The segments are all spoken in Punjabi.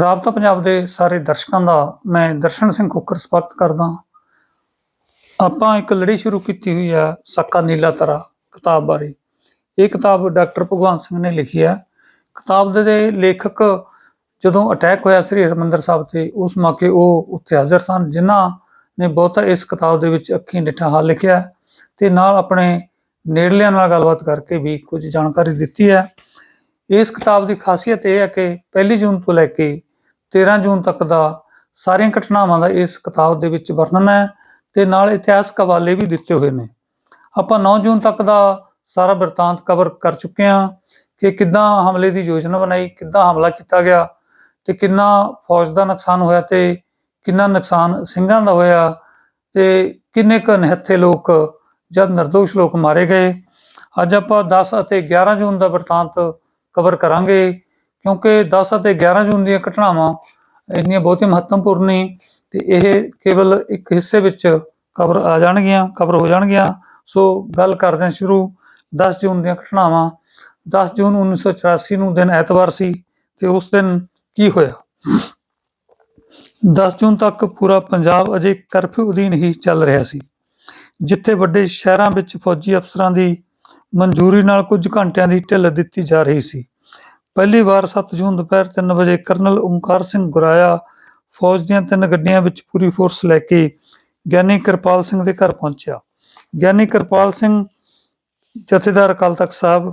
ਰਾਬਤਾ ਪੰਜਾਬ ਦੇ ਸਾਰੇ ਦਰਸ਼ਕਾਂ ਦਾ ਮੈਂ ਦਰਸ਼ਨ ਸਿੰਘ ਖੋਖਰ ਸਵਾਗਤ ਕਰਦਾ ਹਾਂ। ਆਪਾਂ ਇੱਕ ਲੜੀ ਸ਼ੁਰੂ ਕੀਤੀ ਹੋਈ ਹੈ ਸਾਕਾ ਨੀਲਾ ਤਰਾ ਕਿਤਾਬ ਬਾਰੇ। ਇਹ ਕਿਤਾਬ ਡਾਕਟਰ ਭਗਵਾਨ ਸਿੰਘ ਨੇ ਲਿਖੀ ਹੈ। ਕਿਤਾਬ ਦੇ- ਲੇਖਕ ਜਦੋਂ ਅਟੈਕ ਹੋਇਆ ਸ੍ਰੀ ਹਰਮੰਦਰ ਸਾਹਿਬ ਤੇ, ਉਸ ਮੌਕੇ ਉਹ ਉੱਥੇ ਹਾਜ਼ਰ ਸਨ, ਜਿਨ੍ਹਾਂ ਨੇ ਬਹੁਤਾ ਇਸ ਕਿਤਾਬ ਦੇ ਵਿੱਚ ਅੱਖੀਂ ਡਿੱਠਾ ਹਾਲ ਲਿਖਿਆ ਹੈ ਤੇ ਨਾਲ ਆਪਣੇ ਨੇੜਲਿਆਂ ਨਾਲ ਗੱਲਬਾਤ ਕਰਕੇ ਵੀ ਕੁਝ ਜਾਣਕਾਰੀ ਦਿੱਤੀ ਹੈ। ਇਸ ਕਿਤਾਬ ਦੀ ਖਾਸੀਅਤ ਇਹ ਹੈ ਕਿ 1 ਜੂਨ ਤੋਂ ਲੈ ਕੇ 13 ਜੂਨ ਤੱਕ ਦਾ ਸਾਰੀਆਂ ਘਟਨਾਵਾਂ ਦਾ ਇਸ ਕਿਤਾਬ ਦੇ ਵਿੱਚ ਵਰਣਨ ਹੈ ਤੇ ਨਾਲ ਇਤਿਹਾਸਕ ਹਵਾਲੇ ਵੀ ਦਿੱਤੇ ਹੋਏ ਨੇ। ਆਪਾਂ 9 ਜੂਨ ਤੱਕ ਦਾ ਸਾਰਾ ਬਿਰਤਾਂਤ ਕਵਰ ਕਰ ਚੁੱਕੇ ਹਾਂ ਕਿ ਕਿੱਦਾਂ ਹਮਲੇ ਦੀ ਯੋਜਨਾ ਬਣਾਈ, ਕਿੱਦਾਂ ਹਮਲਾ ਕੀਤਾ ਗਿਆ ਤੇ ਕਿੰਨਾ ਫੌਜ ਦਾ ਨੁਕਸਾਨ ਹੋਇਆ ਤੇ ਕਿੰਨਾ ਨੁਕਸਾਨ ਸਿੰਘਾਂ ਦਾ ਹੋਇਆ ਤੇ ਕਿੰਨੇ ਕੁ ਨਿਹੱਥੇ ਲੋਕ ਜਦ નિર્ਦੋਸ਼ ਲੋਕ ਮਾਰੇ ਗਏ। ਅੱਜ ਆਪਾਂ 10 ਅਤੇ 11 ਜੂਨ ਦਾ ਬਿਰਤਾਂਤ ਕਵਰ ਕਰਾਂਗੇ ਕਿਉਂਕਿ 10 ਅਤੇ 11 ਜੂਨ ਦੀਆਂ ਘਟਨਾਵਾਂ ਇੰਨੀਆਂ ਬਹੁਤ ਹੀ ਮਹੱਤਵਪੂਰਨ ਨੇ ਤੇ ਇਹ ਕੇਵਲ ਇੱਕ ਹਿੱਸੇ ਵਿੱਚ ਕਵਰ ਆ ਜਾਣਗੀਆਂ ਕਵਰ ਹੋ ਜਾਣਗੀਆਂ। ਸੋ ਗੱਲ ਕਰਦੇ ਹਾਂ ਸ਼ੁਰੂ। 10 ਜੂਨ ਦੀਆਂ ਘਟਨਾਵਾਂ। 10 ਜੂਨ 1984 ਨੂੰ ਦਿਨ ਐਤਵਾਰ ਸੀ ਤੇ ਉਸ ਦਿਨ ਕੀ ਹੋਇਆ? 10 ਜੂਨ ਤੱਕ ਪੂਰਾ ਪੰਜਾਬ ਅਜੇ ਕਰਫਿਊ ਅਧੀਨ ਹੀ ਚੱਲ ਰਿਹਾ ਸੀ। ਜਿੱਥੇ ਵੱਡੇ ਸ਼ਹਿਰਾਂ ਵਿੱਚ ਫੌਜੀ ਅਫਸਰਾਂ ਦੀ ਮਨਜ਼ੂਰੀ ਨਾਲ ਕੁਝ ਘੰਟਿਆਂ ਦੀ ਢਿੱਲ ਦਿੱਤੀ ਜਾ ਰਹੀ ਸੀ। ਪਹਿਲੀ ਵਾਰ 7 ਜੂਨ ਦੁਪਹਿਰ 3 ਵਜੇ ਕਰਨਲ ਓਮਕਾਰ ਸਿੰਘ ਗੁਰਾਇਆ ਫੌਜ ਦੀਆਂ ਤਿੰਨ ਗੱਡੀਆਂ ਵਿੱਚ ਪੂਰੀ ਫੋਰਸ ਲੈ ਕੇ ਗਿਆਨੀ ਕਿਰਪਾਲ ਸਿੰਘ ਦੇ ਘਰ ਪਹੁੰਚਿਆ। ਗਿਆਨੀ ਕਿਰਪਾਲ ਸਿੰਘ ਜਥੇਦਾਰ ਅਕਾਲ ਤਖਤ ਸਾਹਿਬ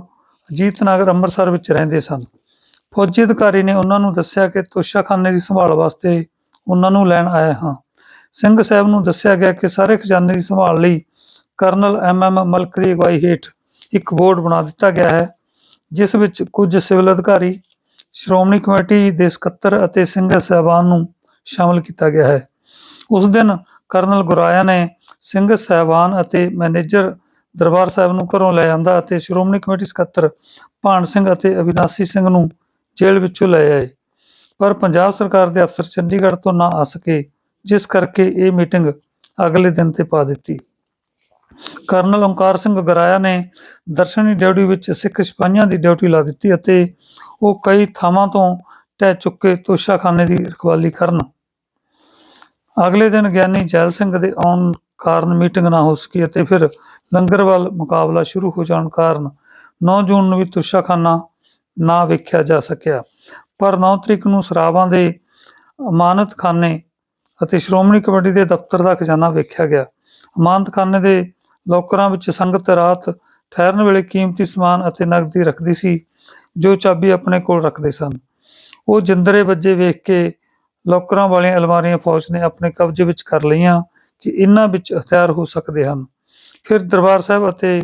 ਅਜੀਤ ਨਗਰ ਅੰਮ੍ਰਿਤਸਰ ਵਿੱਚ ਰਹਿੰਦੇ ਸਨ। ਫੌਜੀ ਅਧਿਕਾਰੀ ਨੇ ਉਹਨਾਂ ਨੂੰ ਦੱਸਿਆ ਕਿ ਤੋਸ਼ਾਖਾਨੇ ਦੀ ਸੰਭਾਲ ਵਾਸਤੇ ਉਹਨਾਂ ਨੂੰ ਲੈਣ ਆਏ ਹਾਂ। ਸਿੰਘ ਸਾਹਿਬ ਨੂੰ ਦੱਸਿਆ ਗਿਆ ਕਿ ਸਾਰੇ ਖਜ਼ਾਨੇ ਦੀ ਸੰਭਾਲ ਲਈ ਕਰਨਲ ਐਮ ਐਮ ਮਲਕ ਦੀ ਅਗਵਾਈ ਹੇਠ ਇੱਕ ਬੋਰਡ ਬਣਾ ਦਿੱਤਾ ਗਿਆ ਹੈ। ਜਿਸ ਵਿੱਚ ਕੁਝ ਸਿਵਲ ਅਧਿਕਾਰੀ, ਸ਼੍ਰੋਮਣੀ ਕਮੇਟੀ ਦੇ ਸਕੱਤਰ ਅਤੇ ਸਿੰਘ ਸਾਹਿਬਾਨ ਨੂੰ ਸ਼ਾਮਲ ਕੀਤਾ ਗਿਆ ਹੈ। ਉਸ ਦਿਨ ਕਰਨਲ ਗੁਰਾਇਆ ਨੇ ਸਿੰਘ ਸਾਹਿਬਾਨ ਅਤੇ ਮੈਨੇਜਰ ਦਰਬਾਰ ਸਾਹਿਬ ਨੂੰ ਘਰੋਂ ਲੈ ਆਂਦਾ ਅਤੇ ਸ਼੍ਰੋਮਣੀ ਕਮੇਟੀ ਸਕੱਤਰ ਭਾਨ ਸਿੰਘ ਅਤੇ ਅਵਿਨਾਸੀ ਸਿੰਘ ਨੂੰ ਜੇਲ੍ਹ ਵਿੱਚੋਂ ਲੈ ਆਏ। ਪਰ ਪੰਜਾਬ ਸਰਕਾਰ ਦੇ ਅਫਸਰ ਚੰਡੀਗੜ੍ਹ ਤੋਂ ਨਾ ਆ ਸਕੇ, ਜਿਸ ਕਰਕੇ ਇਹ ਮੀਟਿੰਗ ਅਗਲੇ ਦਿਨ ਤੇ ਪਾ ਦਿੱਤੀ। ਕਰਨਲ ਓਂਕਾਰ ਸਿੰਘ ਗਰਾਇਆ ਨੇ ਦਰਸ਼ਨੀ ਡਿਊਟੀ ਵਿੱਚ ਸਿੱਖ ਸਿਪਾਹੀਆਂ ਦੀ ਡਿਊਟੀ ਲਾ ਦਿੱਤੀ ਅਤੇ ਉਹ ਕਈ ਥਾਵਾਂ ਤੋਂ ਟਹਿ ਚੁੱਕੇ ਤੋਸ਼ਾਖਾਨੇ ਦੀ ਰਖਵਾਲੀ ਕਰਨ। ਅਗਲੇ ਦਿਨ ਗਿਆਨੀ ਜੈਲ ਸਿੰਘ ਦੇ ਆਉਣ ਕਾਰਨ ਮੀਟਿੰਗ ਨਾ ਹੋ ਸਕੀ ਅਤੇ ਫਿਰ ਲੰਗਰਵਾਲ ਮੁਕਾਬਲਾ ਸ਼ੁਰੂ ਹੋ ਜਾਣ ਕਾਰਨ 9 ਜੂਨ ਨੂੰ ਵੀ ਤੁਸ਼ਾਖਾਨਾ ਨਾ ਵੇਖਿਆ ਜਾ ਸਕਿਆ। ਪਰ 9 ਤਰੀਕ ਨੂੰ ਸਰਾਵਾਂ ਦੇ ਅਮਾਨਤ ਖਾਨੇ ਅਤੇ ਸ਼੍ਰੋਮਣੀ ਕਮੇਟੀ ਦੇ ਦਫ਼ਤਰ ਦਾ ਖਜ਼ਾਨਾ ਵੇਖਿਆ ਗਿਆ। ਅਮਾਨਤ ਖਾਨੇ ਦੇ ਲੋਕਰਾਂ ਵਿੱਚ ਸੰਗਤ ਰਾਤ ਠਹਿਰਨ ਵੇਲੇ ਕੀਮਤੀ ਸਮਾਨ ਅਤੇ ਨਗਦੀ ਰੱਖਦੀ ਸੀ, ਜੋ ਚਾਬੀ ਆਪਣੇ ਕੋਲ ਰੱਖਦੇ ਸਨ। ਉਹ ਜਿੰਦਰੇ ਵੱਜੇ ਵੇਖ ਕੇ ਲੋਕਰਾਂ ਵਾਲੀਆਂ ਅਲਮਾਰੀਆਂ ਫੌਜ ਨੇ ਆਪਣੇ ਕਬਜ਼ੇ ਵਿੱਚ ਕਰ ਲਈਆਂ ਕਿ ਇਹਨਾਂ ਵਿੱਚ ਹਥਿਆਰ ਹੋ ਸਕਦੇ ਹਨ। ਫਿਰ ਦਰਬਾਰ ਸਾਹਿਬ ਅਤੇ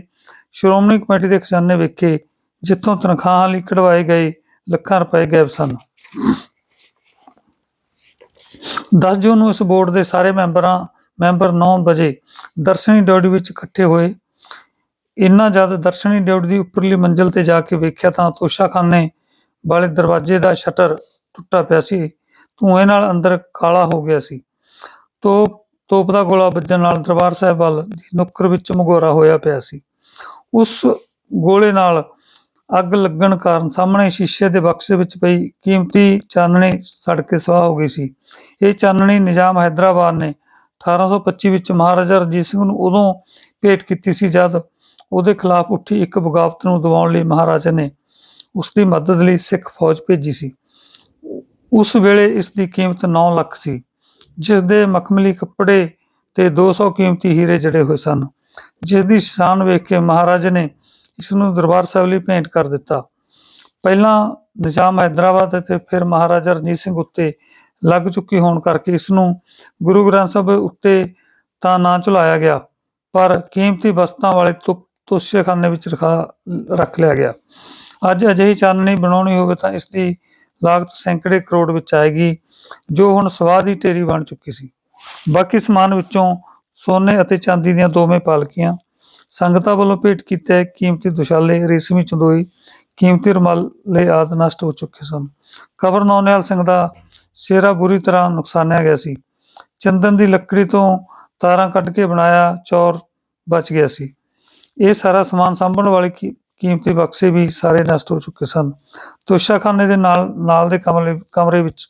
ਸ਼੍ਰੋਮਣੀ ਕਮੇਟੀ ਦੇ ਖਜ਼ਾਨੇ ਵੇਖੇ, ਜਿੱਥੋਂ ਤਨਖਾਹਾਂ ਲਈ ਕਢਵਾਏ ਗਏ ਲੱਖਾਂ ਰੁਪਏ ਗਾਇਬ ਸਨ। 10 ਜੂਨ ਨੂੰ ਇਸ ਬੋਰਡ ਦੇ ਸਾਰੇ ਮੈਂਬਰਾਂ ਮੈਂਬਰ 9 ਵਜੇ ਦਰਸ਼ਨੀ ਡਿਊਟੀ ਵਿੱਚ ਇਕੱਠੇ ਹੋਏ। ਇੰਨਾ ਜਦ ਦਰਸ਼ਨੀ ਡਿਊਟੀ ਦੀ ਉੱਪਰਲੀ ਮੰਜ਼ਲ ਤੇ ਜਾ ਕੇ ਵੇਖਿਆ ਤਾਂ ਤੋਸ਼ਾਖਾਨੇ ਵਾਲੇ ਦਰਵਾਜ਼ੇ ਦਾ ਸ਼ਟਰ ਟੁੱਟਾ ਪਿਆ ਸੀ। ਧੂਏ ਨਾਲ ਅੰਦਰ ਕਾਲਾ ਹੋ ਗਿਆ ਸੀ। ਤੋਪ ਤੋਪ ਦਾ ਗੋਲਾ ਵੱਜਣ ਨਾਲ ਦਰਬਾਰ ਸਾਹਿਬ ਵੱਲ ਦੀ ਨੁੱਕਰ ਵਿੱਚ ਮਗੋਰਾ ਹੋਇਆ ਪਿਆ ਸੀ। ਉਸ ਗੋਲੇ ਨਾਲ ਅੱਗ ਲੱਗਣ ਕਾਰਨ ਸਾਹਮਣੇ ਸ਼ੀਸ਼ੇ ਦੇ ਬਕਸੇ ਵਿੱਚ ਪਈ ਕੀਮਤੀ ਚਾਨਣੀ ਸੜ ਕੇ ਸੁਆਹ ਹੋ ਗਈ ਸੀ। ਇਹ ਚਾਨਣੀ ਨਿਜ਼ਾਮ ਹੈਦਰਾਬਾਦ ਨੇ 1825 ਵਿੱਚ ਮਹਾਰਾਜਾ ਰਣਜੀਤ ਸਿੰਘ ਨੂੰ ਉਦੋਂ ਭੇਟ ਕੀਤੀ ਸੀ ਜਦ ਉਹਦੇ ਖਿਲਾਫ ਉੱਠੀ ਇੱਕ ਬਗਾਵਤ ਨੂੰ ਦਬਾਉਣ ਲਈ ਮਹਾਰਾਜਾ ਨੇ ਉਸ ਦੀ ਮਦਦ ਲਈ ਸਿੱਖ ਫੌਜ ਭੇਜੀ ਸੀ। ਉਸ ਵੇਲੇ ਇਸ ਦੀ ਕੀਮਤ 9 ਲੱਖ ਸੀ ਜਿਸ ਦੇ ਮਖਮਲੀ ਕੱਪੜੇ ਤੇ 200 ਕੀਮਤੀ ਹੀਰੇ ਜੜੇ ਹੋਏ ਸਨ। ਜਿਸ ਦੀ ਸ਼ਾਨ ਵੇਖ ਕੇ ਮਹਾਰਾਜਾ ਨੇ ਇਸ ਨੂੰ ਦਰਬਾਰ ਸਾਹਿਬ ਲਈ ਭੇਂਟ ਕਰ ਦਿੱਤਾ। ਪਹਿਲਾਂ ਨਿਜ਼ਾਮ ਹੈਦਰਾਬਾਦ ਅਤੇ ਫਿਰ ਮਹਾਰਾਜਾ ਰਣਜੀਤ ਸਿੰਘ ਉੱਤੇ ਲੱਗ ਚੁੱਕੀ ਹੋਣ ਕਰਕੇ ਇਸ ਨੂੰ ਗੁਰੂ ਗ੍ਰੰਥ ਸਾਹਿਬ ਉੱਤੇ ਤਾਂ ਨਾ ਚਲਾਇਆ ਗਿਆ, ਪਰ ਕੀਮਤੀ ਵਸਤਾਂ ਵਾਲੇ ਤੋਸ਼ੇਖਾਨੇ ਵਿੱਚ ਰਖਾ, ਰੱਖ ਲਿਆ ਗਿਆ। ਅੱਜ ਅਜਿਹੀ ਚਾਨਣੀ ਬਣਾਉਣੀ ਹੋਵੇ ਤਾਂ ਇਸ ਦੀ ਲਾਗਤ ਸੈਂਕੜੇ ਕਰੋੜ ਵਿੱਚ ਆਏਗੀ, ਜੋ ਹੁਣ ਸਵਾਦ ਦੀ ਢੇਰੀ ਬਣ ਚੁੱਕੀ ਸੀ। ਬਾਕੀ ਸਮਾਨ ਵਿੱਚੋਂ ਸੋਨੇ ਅਤੇ ਚਾਂਦੀ ਦੀਆਂ ਦੋਵੇਂ ਪਾਲਕੀਆਂ ਸੰਗਤਾਂ ਵੱਲੋਂ ਭੇਟ ਕੀਤੇ ਕੀਮਤੀ ਦੁਸ਼ਾਲੇ, ਰੇਸ਼ਮੀ ਚੰਦੋਈ, ਕੀਮਤੀ ਰੁਮਾਲੇ ਆਦਿ ਨਸ਼ਟ ਹੋ ਚੁੱਕੇ ਸਨ। ਕਬਰ ਨੌਨਿਆਲ ਸਿੰਘ ਦਾ ਸਿਹਰਾ ਬੁਰੀ ਤਰ੍ਹਾਂ ਨੁਕਸਾਨਿਆ ਗਿਆ ਸੀ। ਚੰਦਨ ਦੀ ਲੱਕੜੀ ਤੋਂ ਤਾਰਾਂ ਕੱਢ ਕੇ ਬਣਾਇਆ ਚੌਰ ਬਚ ਗਿਆ ਸੀ। ਇਹ ਸਾਰਾ ਸਮਾਨ ਸਾਂਭਣ ਵਾਲੀ ਕੀਮਤੀ ਬਕਸੇ ਵੀ ਸਾਰੇ ਨਸ਼ਟ ਹੋ ਚੁੱਕੇ ਸਨ। ਤੋਸ਼ਾਖਾਨੇ ਦੇ ਨਾਲ ਨਾਲ ਦੇ ਕਮਰੇ ਕਮਰੇ ਵਿੱਚ,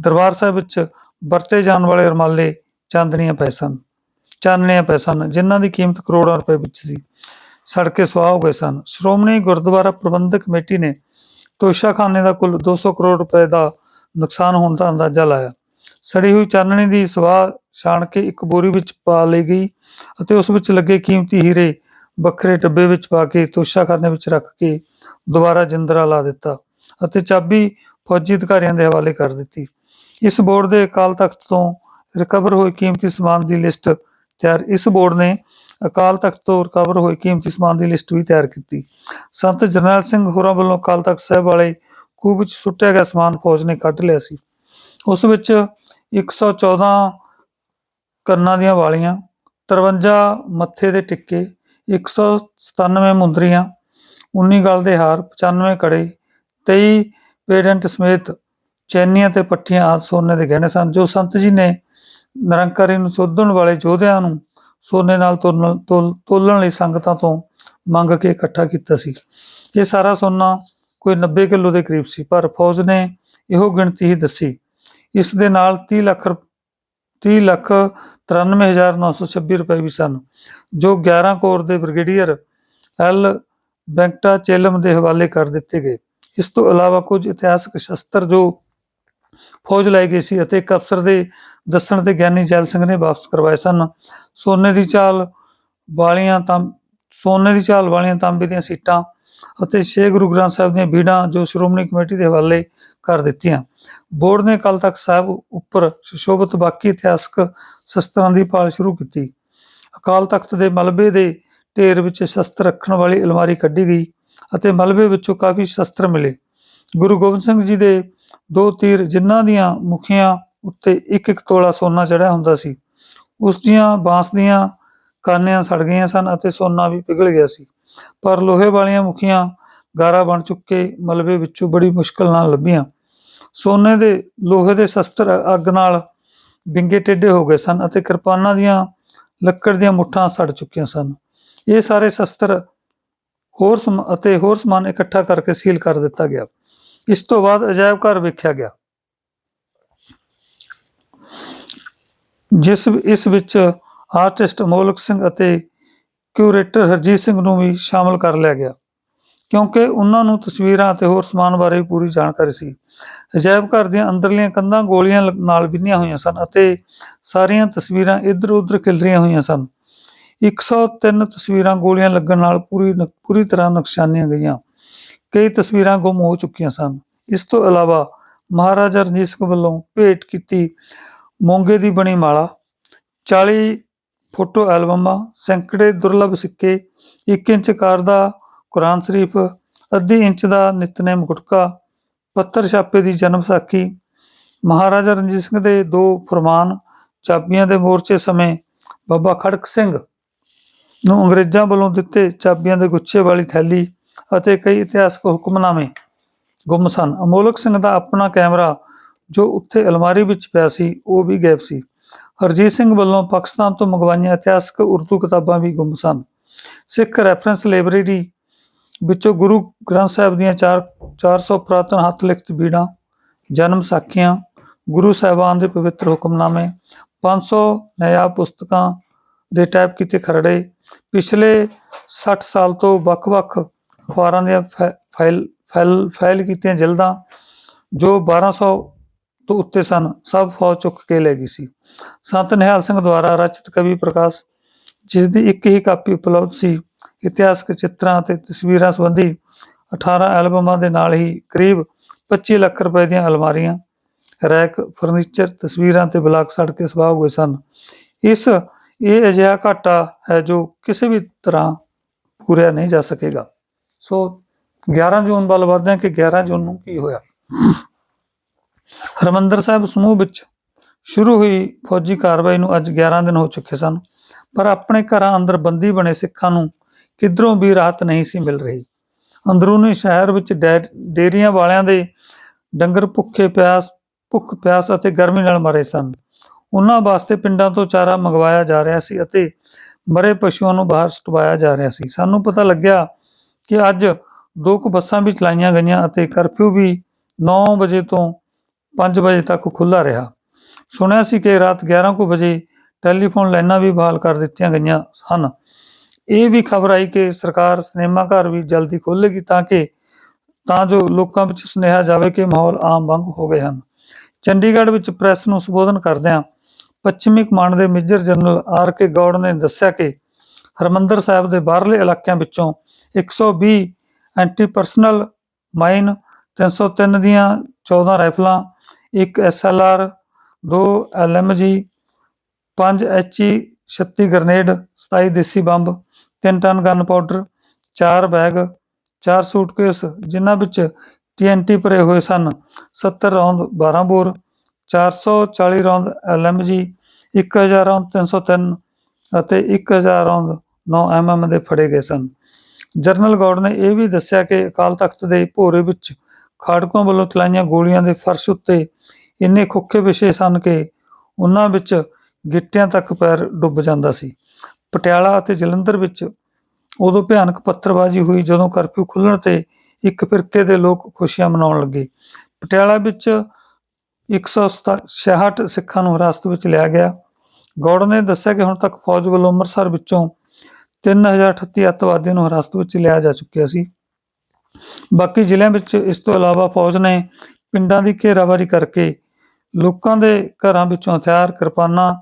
ਦਰਬਾਰ ਸਾਹਿਬ ਵਿੱਚ ਵਰਤੇ ਜਾਣ ਵਾਲੇ ਰੁਮਾਲੇ ਚਾਂਦਨੀਆਂ ਪਏ ਸਨ, ਚਾਨਣੀਆਂ ਪਏ ਸਨ, ਜਿਨ੍ਹਾਂ ਦੀ ਕੀਮਤ ਕਰੋੜਾਂ ਰੁਪਏ ਵਿੱਚ ਸੀ। ਸੜਕੇ ਸੁਆਹ ਹੋ ਗਏ ਸਨ। ਸ਼੍ਰੋਮਣੀ ਗੁਰਦੁਆਰਾ ਪ੍ਰਬੰਧਕ ਕਮੇਟੀ ਨੇ ਤੋਸ਼ਾਖਾਨੇ ਦਾ ਕੁੱਲ 200 ਕਰੋੜ ਰੁਪਏ ਦਾ ਨੁਕਸਾਨ ਹੋਣ ਦਾ ਅੰਦਾਜ਼ਾ ਲਾਇਆ। ਸੜੀ ਹੋਈ ਚਾਨਣੀ ਦੀ ਸਵਾਹ ਛਾਣ ਕੇ ਇੱਕ ਬੋਰੀ ਵਿੱਚ ਪਾ ਲਈ ਗਈ ਅਤੇ ਉਸ ਵਿੱਚ ਲੱਗੇ ਕੀਮਤੀ ਹੀਰੇ ਵੱਖਰੇ ਡੱਬੇ ਵਿੱਚ ਪਾ ਕੇ ਤੋਸ਼ਾਖਾਨੇ ਵਿੱਚ ਰੱਖ ਕੇ ਦੁਬਾਰਾ ਜਿੰਦਰਾ ਲਾ ਦਿੱਤਾ ਅਤੇ ਚਾਬੀ ਫੌਜੀ ਅਧਿਕਾਰੀਆਂ ਦੇ ਹਵਾਲੇ ਕਰ ਦਿੱਤੀ। ਇਸ ਬੋਰਡ ਦੇ ਅਕਾਲ ਤਖਤ ਤੋਂ ਰਿਕਵਰ ਹੋਏ ਕੀਮਤੀ ਸਮਾਨ ਦੀ ਲਿਸਟ ਤਿਆਰ ਇਸ ਬੋਰਡ ਨੇ ਅਕਾਲ ਤਖਤ ਤੋਂ ਰਿਕਵਰ ਹੋਏ ਕੀਮਤੀ ਸਮਾਨ ਦੀ ਲਿਸਟ ਵੀ ਤਿਆਰ ਕੀਤੀ। ਸੰਤ ਜਰਨੈਲ ਸਿੰਘ ਹੋਰਾਂ ਵੱਲੋਂ ਅਕਾਲ ਤਖਤ ਸਾਹਿਬ ਵਾਲੇ ਖੂਹ ਵਿੱਚ ਸੁੱਟਿਆ ਗਿਆ ਸਮਾਨ ਫੌਜ ਨੇ ਕੱਢ ਲਿਆ ਸੀ। ਉਸ ਵਿੱਚ 114 ਕੰਨਾਂ ਦੀਆਂ ਵਾਲੀਆਂ 53 ਮੱਥੇ ਦੇ ਟਿੱਕੇ 197 ਮੁੰਦਰੀਆਂ 19 ਗਲ ਦੇ ਹਾਰ 95 ਕੜੇ 23 ਪੇਡੈਂਟ ਸਮੇਤ ਚੈਨੀਆਂ ਤੇ ਪੱਟੀਆਂ ਆਦਿ ਸੋਨੇ ਦੇ ਗਹਿਣੇ ਸਨ, ਜੋ ਸੰਤ ਜੀ ਨੇ ਨਿਰੰਕਾਰੀ ਨੂੰ ਸੋਧਣ ਵਾਲੇ ਯੋਧਿਆਂ ਨੂੰ ਸੋਨੇ ਨਾਲ ਤੋਲਣ, ਤੋਲ- ਤੋਲਣ ਲਈ ਸੰਗਤਾਂ ਤੋਂ ਮੰਗ ਕੇ ਇਕੱਠਾ ਕੀਤਾ ਸੀ। ਇਹ ਸਾਰਾ ਸੋਨਾ ਕੋਈ 90 ਕਿਲੋ ਦੇ ਕਰੀਬ ਸੀ, ਪਰ ਫੌਜ ਨੇ ਇਹੋ ਗਿਣਤੀ ਹੀ ਦੱਸੀ। ਇਸ ਦੇ ਨਾਲ 30 ਲੱਖ ਰੁਪ- 30 ਲੱਖ 93926 ਰੁਪਏ ਵੀ ਸਨ, ਜੋ 11 ਕੋਰ ਦੇ ਬ੍ਰਿਗੇਡੀਅਰ ਐਲ ਬੈਂਕਟਾ ਚੇਲਮ ਦੇ ਹਵਾਲੇ ਕਰ ਦਿੱਤੇ ਗਏ। ਇਸ ਤੋਂ ਇਲਾਵਾ ਕੁਝ ਇਤਿਹਾਸਕ ਸ਼ਸਤਰ ਜੋ ਫੌਜ ਲੈ ਗਈ ਸੀ ਅਤੇ ਇੱਕ ਅਫਸਰ ਦੇ ਦੱਸਣ ਤੇ ਗਿਆਨੀ ਜੈਲ ਸਿੰਘ ਨੇ ਵਾਪਸ ਕਰਵਾਏ ਸਨ, ਸੋਨੇ ਦੀ ਚਾਲ ਵਾਲੀਆਂ ਤਾਂ ਸੋਨੇ ਦੀ ਚਾਲ ਵਾਲੀਆਂ ਤਾਂਬੇ ਦੀਆਂ ਸੀਟਾਂ ਅਤੇ ਛੇ ਗੁਰੂ ਗ੍ਰੰਥ ਸਾਹਿਬ ਦੀਆਂ ਬੀੜਾਂ ਜੋ ਸ਼੍ਰੋਮਣੀ ਕਮੇਟੀ ਦੇ ਹਵਾਲੇ ਕਰ ਦਿੱਤੀਆਂ। ਬੋਰਡ ਨੇ ਕੱਲ ਤੱਕ ਸਾਹਿਬ ਉੱਪਰ ਸੁਸ਼ੋਭਿਤ ਬਾਕੀ ਇਤਿਹਾਸਕ ਸ਼ਸਤਰਾਂ ਦੀ ਭਾਲ ਸ਼ੁਰੂ ਕੀਤੀ। ਅਕਾਲ ਤਖਤ ਦੇ ਮਲਬੇ ਦੇ ਢੇਰ ਵਿੱਚ ਸ਼ਸਤਰ ਰੱਖਣ ਵਾਲੀ ਅਲਮਾਰੀ ਕੱਢੀ ਗਈ ਅਤੇ ਮਲਬੇ ਵਿੱਚੋਂ ਕਾਫੀ ਸ਼ਸਤਰ ਮਿਲੇ। ਗੁਰੂ ਗੋਬਿੰਦ ਸਿੰਘ ਜੀ ਦੇ ਦੋ ਤੀਰ ਜਿਨ੍ਹਾਂ ਦੀਆਂ ਮੁਖੀਆਂ ਉੱਤੇ ਇੱਕ ਇੱਕ ਤੋਲਾ ਸੋਨਾ ਚੜਿਆ ਹੁੰਦਾ ਸੀ। ਉਸ ਦੀਆਂ ਬਾਂਸ ਦੀਆਂ ਕਾਨਿਆਂ ਸੜ ਗਈਆਂ ਸਨ ਅਤੇ ਸੋਨਾ ਵੀ ਪਿਘਲ ਗਿਆ ਸੀ। ਪਰ ਲੋਹੇ ਵਾਲੀਆਂ ਮੁਖੀਆਂ ਗਾਰਾ ਬਣ ਚੁੱਕੇ ਮਲਬੇ ਵਿੱਚੋਂ ਬੜੀ ਮੁਸ਼ਕਲ ਨਾਲ ਲੱਭੀਆਂ। ਸੋਨੇ ਦੇ ਲੋਹੇ ਦੇ ਸ਼ਸਤਰ ਅੱਗ ਨਾਲ ਵਿੰਗੇ ਟੇਢੇ ਹੋ ਗਏ ਸਨ ਅਤੇ ਕਿਰਪਾਨਾਂ ਦੀਆਂ ਲੱਕੜ ਦੀਆਂ ਮੁੱਠਾਂ ਸੜ ਚੁੱਕੀਆਂ ਸਨ। ਇਹ ਸਾਰੇ ਸ਼ਸਤਰ ਹੋਰ ਸਮ ਅਤੇ ਹੋਰ ਸਮਾਨ ਇਕੱਠਾ ਕਰਕੇ ਸੀਲ ਕਰ ਦਿੱਤਾ ਗਿਆ। ਇਸ ਤੋਂ ਬਾਅਦ ਅਜਾਇਬ ਘਰ ਵੇਖਿਆ ਗਿਆ। ਜਿਸ ਇਸ ਵਿੱਚ ਆਰਟਿਸਟ ਮੋਲਕ ਸਿੰਘ ਅਤੇ ਕਿਊਰੇਟਰ ਹਰਜੀਤ ਸਿੰਘ ਨੂੰ ਵੀ ਸ਼ਾਮਲ ਕਰ ਲਿਆ ਗਿਆ, ਕਿਉਂਕਿ ਉਹਨਾਂ ਨੂੰ ਤਸਵੀਰਾਂ ਅਤੇ ਹੋਰ ਸਮਾਨ ਬਾਰੇ ਪੂਰੀ ਜਾਣਕਾਰੀ ਸੀ। ਅਜਾਇਬ ਘਰ ਦੀਆਂ ਅੰਦਰਲੀਆਂ ਕੰਧਾਂ ਗੋਲੀਆਂ ਲ- ਨਾਲ ਬਿੰਨੀਆਂ ਹੋਈਆਂ ਸਨ ਅਤੇ ਸਾਰੀਆਂ ਤਸਵੀਰਾਂ ਇੱਧਰ-ਉੱਧਰ ਖਿਲਰੀਆਂ ਹੋਈਆਂ ਸਨ। 103 ਤਸਵੀਰਾਂ ਗੋਲੀਆਂ ਲੱਗਣ ਨਾਲ ਪੂਰੀ ਨ- ਪੂਰੀ ਤਰ੍ਹਾਂ ਨੁਕਸਾਨੀਆਂ ਗਈਆਂ। ਕਈ ਤਸਵੀਰਾਂ ਗੁੰਮ ਹੋ ਚੁੱਕੀਆਂ ਸਨ। ਇਸ ਤੋਂ ਇਲਾਵਾ ਮਹਾਰਾਜਾ ਰਣਜੀਤ ਸਿੰਘ ਵੱਲੋਂ ਭੇਟ ਕੀਤੀ ਮੋਂਗੇ ਦੀ ਬਣੀ ਮਾਲਾ 40 ਫੋਟੋ ਐਲਬਮਾਂ, ਸੈਂਕੜੇ ਦੁਰਲੱਭ ਸਿੱਕੇ 1 ਇੰਚ ਕਾਰ ਦਾ ਕੁਰਾਨ ਸ਼ਰੀਫ, ਅੱਧੀ ਇੰਚ ਦਾ ਨਿਤਨੇਮ ਗੁਟਕਾ, ਪੱਤਰ ਛਾਪੇ ਦੀ ਜਨਮ ਸਾਖੀ, ਮਹਾਰਾਜਾ ਰਣਜੀਤ ਸਿੰਘ ਦੇ ਦੋ ਫਰਮਾਨ, ਚਾਬੀਆਂ ਦੇ ਮੋਰਚੇ ਸਮੇਂ, ਬਾਬਾ ਖੜਕ ਸਿੰਘ ਨੂੰ ਅੰਗਰੇਜ਼ਾਂ ਵੱਲੋਂ ਦਿੱਤੇ ਚਾਬੀਆਂ ਦੇ ਗੁੱਛੇ ਵਾਲੀ ਥੈਲੀ ਅਤੇ ਕਈ ਇਤਿਹਾਸਕ ਹੁਕਮਨਾਮੇ ਗੁੰਮ ਸਨ। ਅਮੋਲਕ ਸਿੰਘ ਦਾ ਆਪਣਾ ਕੈਮਰਾ ਜੋ ਉੱਥੇ ਅਲਮਾਰੀ ਵਿੱਚ ਪਿਆ ਸੀ, ਉਹ ਵੀ ਗਾਇਬ ਸੀ। ਹਰਜੀਤ ਸਿੰਘ ਵੱਲੋਂ ਪਾਕਿਸਤਾਨ ਤੋਂ ਮੰਗਵਾਈਆਂ ਇਤਿਹਾਸਕ ਉਰਦੂ ਕਿਤਾਬਾਂ ਵੀ ਗੁੰਮ ਸਨ। ਸਿੱਖ ਰੈਫਰੈਂਸ ਲਾਇਬ੍ਰੇਰੀ ਵਿੱਚੋਂ ਗੁਰੂ ਗ੍ਰੰਥ ਸਾਹਿਬ ਦੀਆਂ 4 400 ਪੁਰਾਤਨ ਹੱਥ ਲਿਖਤ ਬੀੜਾਂ, ਜਨਮ ਸਾਖੀਆਂ, ਗੁਰੂ ਸਾਹਿਬਾਨ ਦੇ ਪਵਿੱਤਰ ਹੁਕਮਨਾਮੇ 500 ਨਿਆਬ ਪੁਸਤਕਾਂ ਦੇ ਟਾਈਪ ਕੀਤੇ ਖਰੜੇ, ਪਿਛਲੇ 60 ਸਾਲ ਤੋਂ ਵੱਖ-ਵੱਖ ਅਖਬਾਰਾਂ ਦੀਆਂ ਫੈ- ਫਾਈਲ ਫਾਈਲ ਫਾਈਲ ਕੀਤੀਆਂ ਜਲਦਾਂ, ਜੋ 1200 ਤੋਂ ਉੱਤੇ ਸਨ। ਸਭ ਫੌਜ ਚੁੱਕ ਕੇ ਲੈ ਗਈ ਸੀ। ਸੰਤ ਨਿਹਾਲ ਸਿੰਘ ਦੁਆਰਾ ਰਚਿਤ ਕਵੀ ਪ੍ਰਕਾਸ਼ ਜਿਸ ਦੀ ਇੱਕ ਹੀ ਕਾਪੀ ਉਪਲਬਧ ਸੀ। ਇਤਿਹਾਸਕ ਚਿੱਤਰਾਂ ਅਤੇ ਤਸਵੀਰਾਂ ਸੰਬੰਧੀ 18 ਐਲਬਮਾਂ ਦੇ ਨਾਲ ਹੀ ਕਰੀਬ 25 ਲੱਖ ਰੁਪਏ ਦੀਆਂ ਅਲਮਾਰੀਆਂ, ਰੈਕ, ਫਰਨੀਚਰ, ਤਸਵੀਰਾਂ ਤੇ ਬਲਾਕ ਸੜ ਕੇ ਸਵਾਹ ਹੋਏ ਸਨ। ਇਸ ਇਹ ਅਜਿਹਾ ਘਾਟਾ ਹੈ ਜੋ ਕਿਸੇ ਵੀ ਤਰ੍ਹਾਂ ਪੂਰਿਆ ਨਹੀਂ ਜਾ ਸਕੇਗਾ। ਸੋ 11 ਜੂਨ ਵੱਲ ਵਧਦੇ ਹਾਂ ਕਿ 11 ਜੂਨ ਨੂੰ ਕੀ ਹੋਇਆ? ਹਰਮੰਦਰ ਸਾਹਿਬ ਸਮੂਹ ਵਿੱਚ ਸ਼ੁਰੂ ਹੋਈ ਫੌਜੀ ਕਾਰਵਾਈ ਨੂੰ ਅੱਜ 11 ਦਿਨ ਹੋ ਚੁੱਕੇ ਸਨ, ਪਰ ਆਪਣੇ ਘਰਾਂ ਅੰਦਰ ਬੰਦੀ ਬਣੇ ਸਿੱਖਾਂ ਨੂੰ ਕਿਧਰੋਂ ਵੀ ਰਾਹਤ ਨਹੀਂ ਸੀ ਮਿਲ ਰਹੀ। ਅੰਦਰੂਨੀ ਸ਼ਹਿਰ ਵਿੱਚ ਡੈ- ਡੇਰੀਆਂ ਵਾਲਿਆਂ ਦੇ ਡੰਗਰ ਭੁੱਖੇ ਪਿਆਸ, ਭੁੱਖ ਪਿਆਸ ਅਤੇ ਗਰਮੀ ਨਾਲ ਮਰੇ ਸਨ। ਉਹਨਾਂ ਵਾਸਤੇ ਪਿੰਡਾਂ ਤੋਂ ਚਾਰਾ ਮੰਗਵਾਇਆ ਜਾ ਰਿਹਾ ਸੀ ਅਤੇ ਮਰੇ ਪਸ਼ੂਆਂ ਨੂੰ ਬਾਹਰ ਸੁਟਵਾਇਆ ਜਾ ਰਿਹਾ ਸੀ। ਸਾਨੂੰ ਪਤਾ ਲੱਗਿਆ ਕਿ ਅੱਜ ਦੋ ਕੁ ਬੱਸਾਂ ਵੀ ਚਲਾਈਆਂ ਗਈਆਂ ਅਤੇ ਕਰਫਿਊ ਵੀ 9 ਵਜੇ ਤੋਂ 5 ਵਜੇ ਤੱਕ ਖੁੱਲ੍ਹਾ ਰਿਹਾ। ਸੁਣਿਆ ਸੀ ਕਿ ਰਾਤ 11 ਕੁ ਵਜੇ ਟੈਲੀਫੋਨ ਲਾਈਨਾਂ ਵੀ ਬਹਾਲ ਕਰ ਦਿੱਤੀਆਂ ਗਈਆਂ ਸਨ। ਇਹ ਵੀ ਖਬਰ ਆਈ ਕਿ ਸਰਕਾਰ ਸਿਨੇਮਾ ਘਰ ਵੀ ਜਲਦੀ ਖੋਲ੍ਹੇਗੀ ਤਾਂ ਕਿ ਤਾਂ ਜੋ ਲੋਕਾਂ ਵਿੱਚ ਸੁਨੇਹਾ ਜਾਵੇ ਕਿ ਮਾਹੌਲ ਆਮ ਵਾਂਗ ਹੋ ਗਏ ਹਨ। ਚੰਡੀਗੜ੍ਹ ਵਿੱਚ ਪ੍ਰੈਸ ਨੂੰ ਸੰਬੋਧਨ ਕਰਦਿਆਂ ਪੱਛਮੀ ਕਮਾਂਡ ਦੇ major general R K Gaur ਨੇ ਦੱਸਿਆ ਕਿ ਹਰਮੰਦਰ ਸਾਹਿਬ ਦੇ ਬਾਹਰਲੇ ਇਲਾਕਿਆਂ ਵਿੱਚੋਂ 120 ਐਂਟੀ ਪਰਸਨਲ ਮਾਈਨ 303 ਦੀਆਂ 14 ਰਾਈਫਲਾਂ ਇੱਕ ਐਸਐਲਆਰ, ਦੋ LMG 5 HE 36 grenade 27 desi bomb 3 ton gun powder 4 bag 4 suitcase, ਜਿਨ੍ਹਾਂ ਵਿੱਚ ਟੀਐਨਟੀ ਭਰੇ ਹੋਏ ਸਨ। 70 ਰੌਂਦ 12 ਬੋਰ 440 ਰੌਂਦ ਐਲਐਮਜੀ 1000 ਰੌਂਦ 303 ਅਤੇ 1000 ਰੌਂਦ 9 ਐਮਐਮ ਦੇ ਫੜੇ ਗਏ ਸਨ। ਜਰਨਲ ਗੌਡ ਨੇ ਇਹ ਵੀ ਦੱਸਿਆ ਕਿ ਅਕਾਲ ਤਖਤ ਦੇ ਭੋਰੇ ਵਿੱਚ ਖਾੜਕੂਆਂ ਵੱਲੋਂ ਚਲਾਈਆਂ ਗੋਲੀਆਂ ਦੇ ਫਰਸ਼ ਉੱਤੇ ਇੰਨੇ ਖੋਖੇ ਵਿਸ਼ੇ ਸਨ ਕਿ ਉਹਨਾਂ ਵਿੱਚ ਗਿੱਟਿਆਂ ਤੱਕ ਪੈਰ ਡੁੱਬ ਜਾਂਦਾ ਸੀ। ਪਟਿਆਲਾ ਅਤੇ ਜਲੰਧਰ ਵਿੱਚ ਉਦੋਂ ਭਿਆਨਕ ਪੱਥਰਬਾਜ਼ੀ ਹੋਈ ਜਦੋਂ ਕਰਫਿਊ ਖੁੱਲ੍ਹਣ ਤੇ ਇੱਕ ਫਿਰਕੇ ਦੇ ਲੋਕ ਖੁਸ਼ੀਆਂ ਮਨਾਉਣ ਲੱਗੇ। ਪਟਿਆਲਾ ਵਿੱਚ 166 ਸਿੱਖਾਂ ਨੂੰ ਹਿਰਾਸਤ ਵਿੱਚ ਲਿਆ ਗਿਆ। ਗੌੜ ਨੇ ਦੱਸਿਆ ਕਿ ਹੁਣ ਤੱਕ ਫੌਜ ਵੱਲੋਂ ਅੰਮ੍ਰਿਤਸਰ ਵਿੱਚੋਂ 3038 ਅੱਤਵਾਦੀਆਂ ਨੂੰ ਹਿਰਾਸਤ ਵਿੱਚ ਲਿਆ ਜਾ ਚੁੱਕਿਆ ਸੀ। ਬਾਕੀ ਜ਼ਿਲ੍ਹਿਆਂ ਵਿੱਚ ਇਸ ਤੋਂ ਇਲਾਵਾ ਫੌਜ ਨੇ ਪਿੰਡਾਂ ਦੀ ਘੇਰਾਵਾਰੀ ਕਰਕੇ ਲੋਕਾਂ ਦੇ ਘਰਾਂ ਵਿੱਚੋਂ ਹਥਿਆਰ, ਕਿਰਪਾਨਾਂ,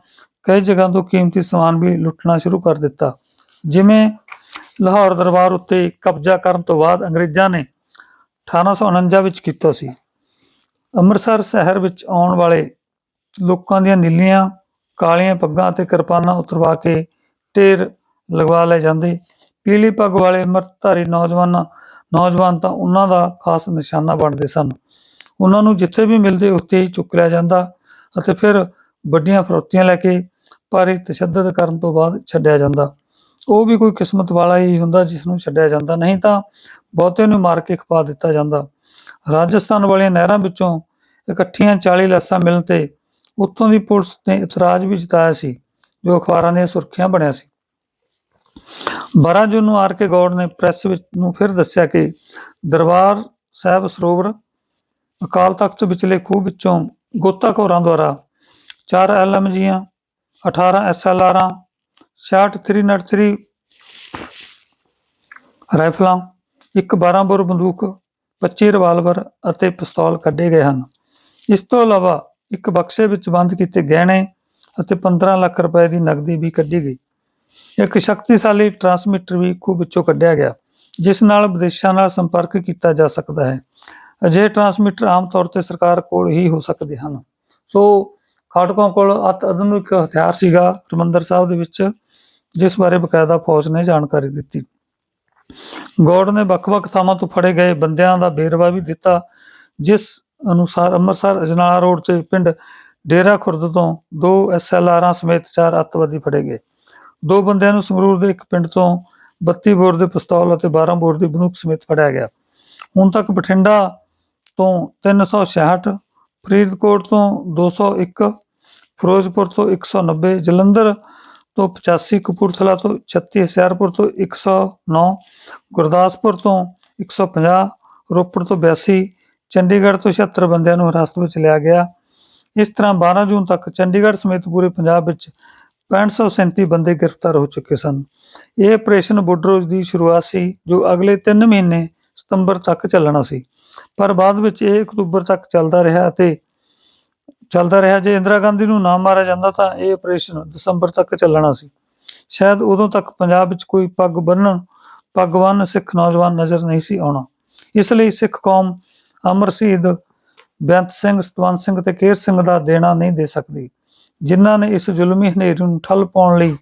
ਕਈ ਜਗ੍ਹਾ ਤੋਂ ਕੀਮਤੀ ਸਮਾਨ ਵੀ ਲੁੱਟਣਾ ਸ਼ੁਰੂ ਕਰ ਦਿੱਤਾ। ਜਿਵੇਂ ਲਾਹੌਰ ਦਰਬਾਰ ਉੱਤੇ ਕਬਜ਼ਾ ਕਰਨ ਤੋਂ ਬਾਅਦ ਅੰਗਰੇਜ਼ਾਂ ਨੇ 1849 ਵਿੱਚ ਕੀਤਾ ਸੀ। ਅੰਮ੍ਰਿਤਸਰ ਸ਼ਹਿਰ ਵਿੱਚ ਆਉਣ ਵਾਲੇ ਲੋਕਾਂ ਦੀਆਂ ਨੀਲੀਆਂ, ਕਾਲੀਆਂ ਪੱਗਾਂ ਅਤੇ ਕਿਰਪਾਨਾਂ ਉਤਰਵਾ ਕੇ ਢੇਰ ਲਗਵਾ ਲਏ ਜਾਂਦੇ। ਪੀਲੀ ਪੱਗ ਵਾਲੇ ਅੰਮ੍ਰਿਤਧਾਰੀ ਨੌਜਵਾਨਾਂ, ਨੌਜਵਾਨ ਤਾਂ ਉਹਨਾਂ ਦਾ ਖਾਸ ਨਿਸ਼ਾਨਾ ਬਣਦੇ ਸਨ। ਉਹਨਾਂ ਨੂੰ ਜਿੱਥੇ ਵੀ ਮਿਲਦੇ ਉੱਥੇ ਹੀ ਚੁੱਕ ਲਿਆ ਜਾਂਦਾ ਅਤੇ ਫਿਰ ਵੱਡੀਆਂ ਫਰੋਤੀਆਂ ਲੈ ਕੇ ਭਾਰੀ ਤਸ਼ੱਦਦ ਕਰਨ ਤੋਂ ਬਾਅਦ ਛੱਡਿਆ ਜਾਂਦਾ। ਉਹ ਵੀ ਕੋਈ ਕਿਸਮਤ ਵਾਲਾ ਹੀ ਹੁੰਦਾ ਜਿਸ ਨੂੰ ਛੱਡਿਆ ਜਾਂਦਾ। ਨਹੀਂ ਤਾਂ ਬਹੁਤੇ ਨੂੰ ਮਾਰ ਕੇ ਖਪਾ ਦਿੱਤਾ ਜਾਂਦਾ। ਰਾਜਸਥਾਨ ਵਾਲੀਆਂ ਨਹਿਰਾਂ ਵਿੱਚੋਂ ਇਕੱਠੀਆਂ 40 ਲਾਸ਼ਾਂ ਮਿਲਣ ਤੇ ਉੱਥੋਂ ਦੀ ਪੁਲਿਸ ਨੇ ਇਤਰਾਜ਼ ਵੀ ਜਤਾਇਆ ਸੀ, ਜੋ ਅਖਬਾਰਾਂ ਦੀਆਂ ਸੁਰਖੀਆਂ ਬਣਿਆ ਸੀ। 12 ਜੂਨ ਨੂੰ ਆਰ ਕੇ ਗੌੜ ਨੇ ਪ੍ਰੈਸ ਵਿੱਚ ਨੂੰ ਫਿਰ ਦੱਸਿਆ ਕਿ ਦਰਬਾਰ ਸਾਹਿਬ ਸਰੋਵਰ ਅਕਾਲ ਤਖਤ ਵਿਚਲੇ ਖੂਹ ਵਿੱਚੋਂ ਗੋਤਾਖੋਰਾਂ ਦੁਆਰਾ 4 ਐਲਐਮਜੀਆਂ 18 ਐਸਐਲਆਰਾਂ 66 303 ਰਾਈਫਲਾਂ, ਇੱਕ 12 ਬੋਰ ਬੰਦੂਕ 25 ਰਿਵਾਲਵਰ ਅਤੇ ਪਿਸਤੌਲ ਕੱਢੇ ਗਏ ਹਨ। ਇਸ ਤੋਂ ਇਲਾਵਾ ਇੱਕ ਬਕਸੇ ਵਿੱਚ ਬੰਦ ਕੀਤੇ ਗਹਿਣੇ ਅਤੇ 15 ਲੱਖ ਰੁਪਏ ਦੀ ਨਕਦੀ ਵੀ ਕੱਢੀ ਗਈ। ਇੱਕ ਸ਼ਕਤੀਸ਼ਾਲੀ ਟਰਾਂਸਮਿਟਰ ਵੀ ਖੂਹ ਵਿੱਚੋਂ ਕੱਢਿਆ ਗਿਆ, ਜਿਸ ਨਾਲ ਵਿਦੇਸ਼ਾਂ ਨਾਲ ਸੰਪਰਕ ਕੀਤਾ ਜਾ ਸਕਦਾ ਹੈ। ਅਜਿਹੇ ਟਰਾਂਸਮਿਟਰ ਆਮ ਤੌਰ ਤੇ ਸਰਕਾਰ ਕੋਲ ਹੀ ਹੋ ਸਕਦੇ ਹਨ। ਸੋ ਖਾਟਕਾਂ ਕੋਲ ਅਤ ਆਧੁਨਿਕ ਹਥਿਆਰ ਸੀਗਾ ਹਰਿਮੰਦਰ ਸਾਹਿਬ ਦੇ ਵਿੱਚ, ਜਿਸ ਬਾਰੇ ਬਕਾਇਦਾ ਫੌਜ ਨੇ ਜਾਣਕਾਰੀ ਦਿੱਤੀ। ਗੌੜ ਨੇ ਵੱਖ-ਵੱਖ ਥਾਵਾਂ ਤੋਂ ਫੜੇ ਗਏ ਬੰਦਿਆਂ ਦਾ ਵੇਰਵਾ ਵੀ ਦਿੱਤਾ, ਜਿਸ ਅਨੁਸਾਰ ਅੰਮ੍ਰਿਤਸਰ, ਅਜਨਾਲਾ ਰੋਡ ਤੇ ਪਿੰਡ ਡੇਰਾ ਖੁਰਦ ਤੋਂ ਦੋ ਐਸਐਲਆਰਾਂ ਸਮੇਤ ਚਾਰ ਅੱਤਵਾਦੀ ਫੜੇ ਗਏ। ਦੋ ਬੰਦਿਆਂ ਨੂੰ ਸੰਗਰੂਰ ਦੇ ਇੱਕ ਪਿੰਡ ਤੋਂ 32 ਬੋਰ ਦੇ ਪਿਸਤੌਲ ਅਤੇ 12 ਬੋਰ ਦੀ ਬੰਦੂਕ ਸਮੇਤ ਫੜਿਆ ਗਿਆ। ਹੁਣ ਤੱਕ ਬਠਿੰਡਾ ਤੋਂ 366 ਫਰੀਦਕੋਟ ਤੋਂ 201 ਫਿਰੋਜ਼ਪੁਰ ਤੋਂ 190 ਜਲੰਧਰ ਤੋਂ 85 ਕਪੂਰਥਲਾ ਤੋਂ 36 ਹੁਸ਼ਿਆਰਪੁਰ ਤੋਂ 109 ਗੁਰਦਾਸਪੁਰ ਤੋਂ 150 ਰੋਪੜ ਤੋਂ 82 ਚੰਡੀਗੜ੍ਹ ਤੋਂ 76 ਬੰਦਿਆਂ ਨੂੰ ਹਿਰਾਸਤ ਵਿੱਚ ਲਿਆ ਗਿਆ। ਇਸ ਤਰ੍ਹਾਂ 12 ਜੂਨ ਤੱਕ ਚੰਡੀਗੜ੍ਹ ਸਮੇਤ ਪੂਰੇ ਪੰਜਾਬ ਵਿੱਚ 6537 ਬੰਦੇ ਗ੍ਰਿਫਤਾਰ ਹੋ ਚੁੱਕੇ ਸਨ। ਇਹ ਆਪਰੇਸ਼ਨ ਬੁੱਡਰੋਜ ਦੀ ਸ਼ੁਰੂਆਤ ਸੀ, ਜੋ ਅਗਲੇ 3 ਮਹੀਨੇ ਸਤੰਬਰ ਤੱਕ ਚੱਲਣਾ ਸੀ। ਪਰ ਬਾਅਦ ਵਿੱਚ ਇਹ ਅਕਤੂਬਰ ਤੱਕ ਚੱਲਦਾ ਰਿਹਾ ਅਤੇ ਚੱਲਦਾ ਰਿਹਾ। ਜੇ ਇੰਦਰਾ ਗਾਂਧੀ ਨੂੰ ਨਾ ਮਾਰਿਆ ਜਾਂਦਾ ਤਾਂ ਇਹ ਆਪਰੇਸ਼ਨ ਦਸੰਬਰ ਤੱਕ ਚੱਲਣਾ ਸੀ। ਸ਼ਾਇਦ ਉਦੋਂ ਤੱਕ ਪੰਜਾਬ ਵਿੱਚ ਕੋਈ ਪੱਗ ਬੰਨਣ ਪੱਗ ਬੰਨ੍ਹ ਸਿੱਖ ਨੌਜਵਾਨ ਨਜ਼ਰ ਨਹੀਂ ਸੀ ਆਉਣਾ। ਇਸ ਲਈ ਸਿੱਖ ਕੌਮ ਅਮਰ ਸ਼ਹੀਦ ਬੇਅੰਤ ਸਿੰਘ, ਸਤਵੰਤ ਸਿੰਘ ਤੇ ਕੇਰ ਸਿੰਘ ਦਾ ਦੇਣਾ ਨਹੀਂ ਦੇ ਸਕਦੀ, ਜਿਨ੍ਹਾਂ ਨੇ ਇਸ ਜ਼ੁਲਮੀ ਹਨੇਰੀ ਨੂੰ ਠੱਲ ਪਾਉਣ ਲਈ